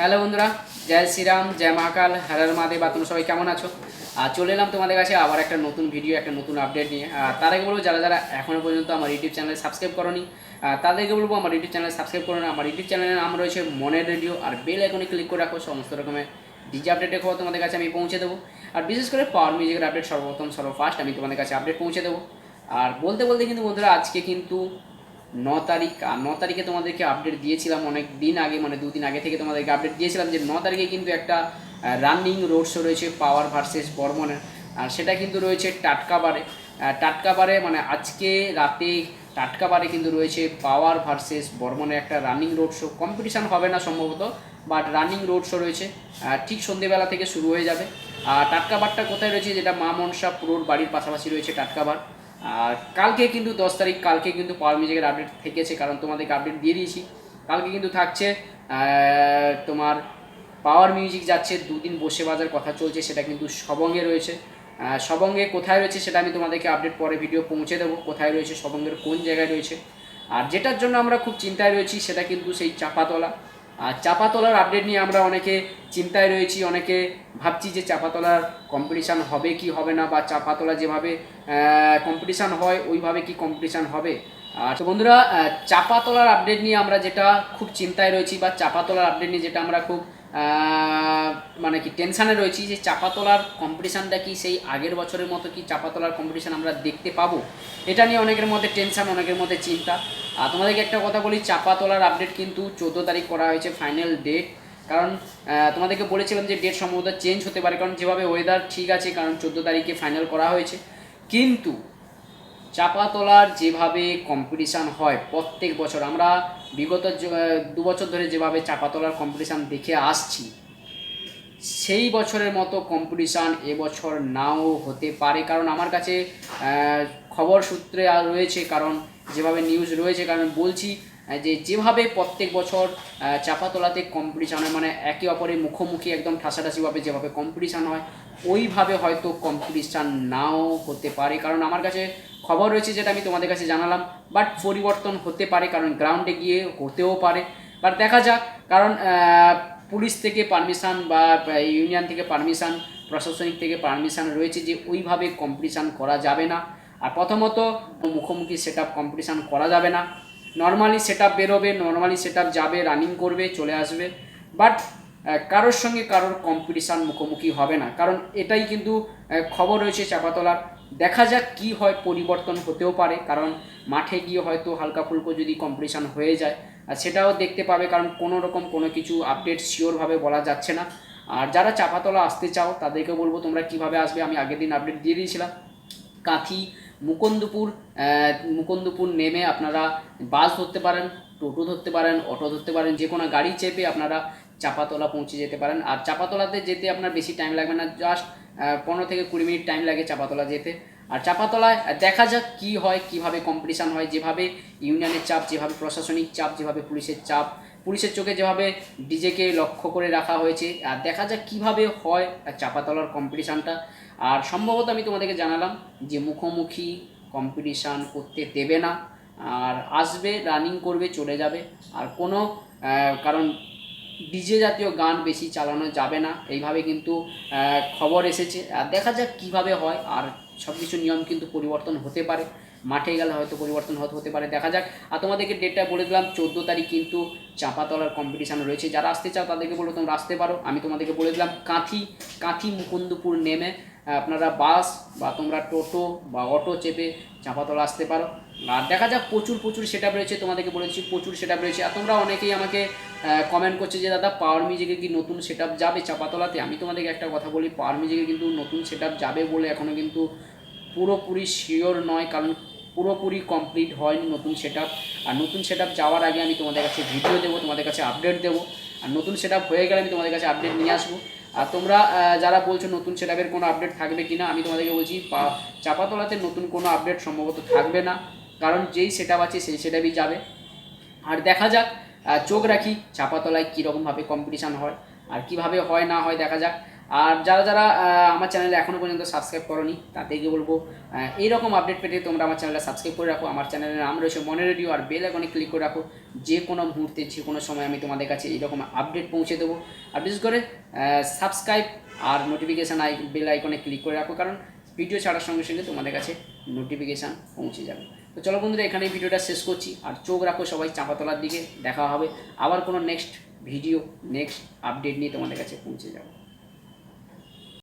Hello বন্ধুরা, জয় শ্রীরাম, জয় মহাকাল হরার মাদেব বা তোমরা সবাই কেমন আছো? আর চলে এলাম তোমাদের কাছে আবার একটা নতুন ভিডিও একটা নতুন আপডেট নিয়ে। তার আগে বলব, যারা যারা এখনও পর্যন্ত আমার ইউটিউব চ্যানেলে সাবস্ক্রাইব করনি তাদেরকে বলব, আমার ইউটিউব চ্যানেলে সাবস্ক্রাইব করো না, আমার ইউটিউব চ্যানেলের নাম রয়েছে মনের রেডিও, আর বেল আইকনে ক্লিক করে রাখো, সমস্ত রকমের ডিজে আপডেটের খবর তোমাদের কাছে আমি পৌঁছে দেবো। আর বিশেষ করে পাওয়ার মিউজিকের আপডেট সর্বপ্রথম, সর্বফার্স্ট আমি তোমাদের কাছে আপডেট পৌঁছে দেবো। আর বলতে বলতে কিন্তু বন্ধুরা, আজকে কিন্তু ন তারিখ, আর ন তারিখে তোমাদেরকে আপডেট দিয়েছিলাম অনেক দিন আগে মানে দুদিন আগে থেকে তোমাদেরকে আপডেট দিয়েছিলাম যে ন তারিখে কিন্তু একটা রানিং রোড শো রয়েছে পাওয়ার ভার্সেস বর্মনের আর সেটা কিন্তু রয়েছে টাটকা বারে। টাটকা বারে মানে আজকে রাতে টাটকা বারে কিন্তু রয়েছে পাওয়ার ভার্সেস বর্মনের একটা রানিং রোড শো কম্পিটিশান হবে না সম্ভবত বাট রানিং রোড শো রয়েছে। ঠিক সন্ধেবেলা থেকে শুরু হয়ে যাবে। আর টাটকা বারটা কোথায় রয়েছে, যেটা মা মনসা পুরোর বাড়ির পাশাপাশি রয়েছে টাটকাবার আর কালকে কিন্তু দশ তারিখ, কালকে কিন্তু পাওয়ার মিউজিকের আপডেট থেকেছে, কারণ তোমাদেরকে আপডেট দিয়ে দিয়েছি। কালকে কিন্তু থাকছে তোমার পাওয়ার মিউজিক যাচ্ছে, দুদিন বসে বাজার কথা চলছে, সেটা কিন্তু সবঙ্গে রয়েছে। সবঙ্গে কোথায় রয়েছে সেটা আমি তোমাদেরকে আপডেট পরে ভিডিও পৌঁছে দেবো, কোথায় রয়েছে, সবঙ্গের কোন জায়গায় রয়েছে। আর যেটার জন্য আমরা খুব চিন্তায় রয়েছি, সেটা কিন্তু সেই চাপাতলা। আর চাপাতলার আপডেট নিয়ে আমরা অনেকে চিন্তায় রয়েছি, অনেকে ভাবছি যে চাপাতলার কম্পিটিশান হবে কি হবে না বা চাপাতলা যেভাবে কম্পিটিশান হয়, ওইভাবে কি কম্পিটিশান হবে? আর তো বন্ধুরা চাপাতলার আপডেট নিয়ে আমরা যেটা খুব চিন্তায় রয়েছি বা চাপাতলার আপডেট নিয়ে যেটা আমরা খুব মানে কি টেনশানে রয়েছি যে চাপাতলার কম্পিটিশানটা কি সেই আগের বছরের মতো কি চাপাতলার কম্পিটিশান আমরা দেখতে পাবো? এটা নিয়ে অনেকের মধ্যে টেনশান অনেকের মধ্যে চিন্তা। তোমাদেরকে একটা কথা বলি, চাপা তোলার আপডেট কিন্তু চোদ্দ তারিখ করা হয়েছে ফাইনাল ডেট কারণ তোমাদেরকে বলেছিলাম যে ডেট সম্ভবত চেঞ্জ হতে পারে, কারণ যেভাবে ওয়েদার ঠিক আছে, কারণ চোদ্দ তারিখে ফাইনাল করা হয়েছে। কিন্তু চাপাতলার যেভাবে কম্পিটিশান হয় প্রত্যেক বছর, আমরা বিগত দু বছর ধরে যেভাবে চাপাতলার কম্পিটিশান দেখে আসছি, সেই বছরের মতো কম্পিটিশান এবছর নাও হতে পারে। কারণ আমার কাছে খবর সূত্রে আর রয়েছে, কারণ যেভাবে নিউজ রয়েছে, কারণ বলছি যে যেভাবে প্রত্যেক বছর চাপাতলাতে কম্পিটিশান হয় মানে একে অপরের মুখোমুখি একদম ঠাসাঠাসিভাবে যেভাবে কম্পিটিশান হয়, ওইভাবে হয়তো কম্পিটিশান নাও হতে পারে। কারণ আমার কাছে খবর রয়েছে যেটা আমি তোমাদের কাছে জানালাম বাট পরিবর্তন হতে পারে, কারণ গ্রাউন্ডে গিয়ে হতেও পারে। বাট দেখা যাক, কারণ পুলিশ থেকে পারমিশন বা ইউনিয়ন থেকে পারমিশন প্রশাসনিক থেকে পারমিশন রয়েছে যে ওইভাবে কম্পিটিশান করা যাবে না। আর প্রথমত মুখোমুখি সেট আপ কম্পিটিশান করা যাবে না। নর্মালি সেট আপ বেরোবে নর্মালি সেট আপ যাবে রানিং করবে, চলে আসবে। বাট কারোর সঙ্গে কারোর কম্পিটিশান মুখোমুখি হবে না। কারণ এটাই কিন্তু খবর রয়েছে চাপাতলার। দেখা যাক কি হয়, পরিবর্তন হতেও পারে। কারণ মাঠে গিয়ে হয়তো হালকা ফুলকো যদি কম্পিটিশান হয়ে যায়, আর সেটাও দেখতে পাবে। কারণ কোনো রকম কোনো কিছু আপডেট শিওরভাবে বলা যাচ্ছে না। আর যারা চাপাতলা আসতে চাও, তাদেরকে বলব তোমরা কীভাবে আসবে? আমি আগের দিন আপডেট দিয়ে দিয়েছিলাম। কাঁথি মুকুন্দপুর মুকুন্দপুর নেমে আপনারা বাস ধরতে পারেন, টোটো ধরতে পারেন, অটো ধরতে পারেন, যে কোনো গাড়ি চেপে আপনারা চাপাতলা পৌঁছে যেতে পারেন। আর চাপাতলাতে যেতে আপনার বেশি টাইম লাগবে না জাস্ট পনেরো থেকে কুড়ি মিনিট টাইম লাগে চাপাতলা যেতে। আর চাপাতলায় দেখা যাক কি হয়, কীভাবে কম্পিটিশান হয়, যেভাবে ইউনিয়নের চাপ, যেভাবে প্রশাসনিক চাপ, যেভাবে পুলিশের চাপ। পুলিশের চোখে যেভাবে ডিজেকে লক্ষ্য করে রাখা হয়েছে, আর দেখা যাক কীভাবে হয় চাপাতলার কম্পিটিশানটা আর সম্ভবত আমি তোমাদেরকে জানালাম যে মুখোমুখি কম্পিটিশান করতে দেবে না। আর আসবে রানিং করবে, চলে যাবে। আর কোনো কারণ ডিজে জাতীয় গান বেশি চালানো যাবে না। এইভাবে কিন্তু খবর এসেছে। আর দেখা যাক কীভাবে হয়। আর সব কিছু নিয়ম কিন্তু পরিবর্তন হতে পারে। মাঠে গেলে হয়তো পরিবর্তন হতে হতে পারে। দেখা যাক। আর তোমাদেরকে ডেটটা বলে দিলাম, চোদ্দ তারিখ কিন্তু চাপাতলার কম্পিটিশান রয়েছে। যারা আসতে চাও তাদেরকে বলো তোমরা আসতে পারো। আমি তোমাদেরকে বলে দিলাম, কাঁথি কাঁথি মুকুন্দপুর নেমে আপনারা বাস বা তোমরা টোটো বা অটো চেপে চাপাতলা আসতে পারো। আর দেখা যাক প্রচুর প্রচুর সেট রয়েছে তোমাদেরকে বলেছি প্রচুর সেট রয়েছে। আর তোমরা অনেকেই আমাকে কমেন্ট করছে যে, দাদা পাওয়ার মিউজিকে কি নতুন সেট যাবে চাপাতলাতে? আমি তোমাদেরকে একটা কথা বলি পাওয়ার মিউজিকে কিন্তু নতুন সেট যাবে বলে এখনও কিন্তু পুরোপুরি শিওর নয়, কারণ পুরোপুরি কমপ্লিট হয়নি নতুন সেট আর নতুন সেট যাওয়ার আগে আমি তোমাদের কাছে ভিডিও দেবো, তোমাদের কাছে আপডেট দেবো। আর নতুন সেট হয়ে গেলে আমি তোমাদের কাছে আপডেট নিয়ে আসব। আর তোমরা যারা বলছো নতুন সেট কোনো আপডেট থাকবে কি না আমি তোমাদেরকে বলছি চাপাতলাতে নতুন কোনো আপডেট সম্ভবত থাকবে না। কারণ যেই সেট আছে, সেই সেট যাবে। আর দেখা যাক চোখ রাখি, চাপাতলায় কীরকমভাবে কম্পিটিশান হয়, আর কীভাবে হয়, না হয়, দেখা যাক। আর যারা যারা আমার চ্যানেলে এখনও পর্যন্ত সাবস্ক্রাইব করনি, তাদেরকে বলব এইরকম আপডেট পেতে তোমরা আমার চ্যানেলটা সাবস্ক্রাইব করে রাখো। আমার চ্যানেলের নাম রয়েছে মনে রেডিও আর বেল আইকনে ক্লিক করে রাখো। যে কোনো মুহূর্তে, যে কোনো সময় আমি তোমাদের কাছে এইরকম আপডেট পৌঁছে দেবো। আর বিশেষ করে সাবস্ক্রাইব আর নোটিফিকেশান আই বেল আইকনে ক্লিক করে রাখো। কারণ ভিডিও ছাড়ার সঙ্গে সঙ্গে তোমাদের কাছে নোটিফিকেশান পৌঁছে যাবে। তো চলো বন্ধুরা এখানে ভিডিওটা শেষ করছি। আর চোখ রাখো সবাই চাঁপাতলার দিকে। দেখা হবে আবার কোনো নেক্সট ভিডিও নেক্সট আপডেট নিয়ে তোমাদের কাছে পৌঁছে যাব।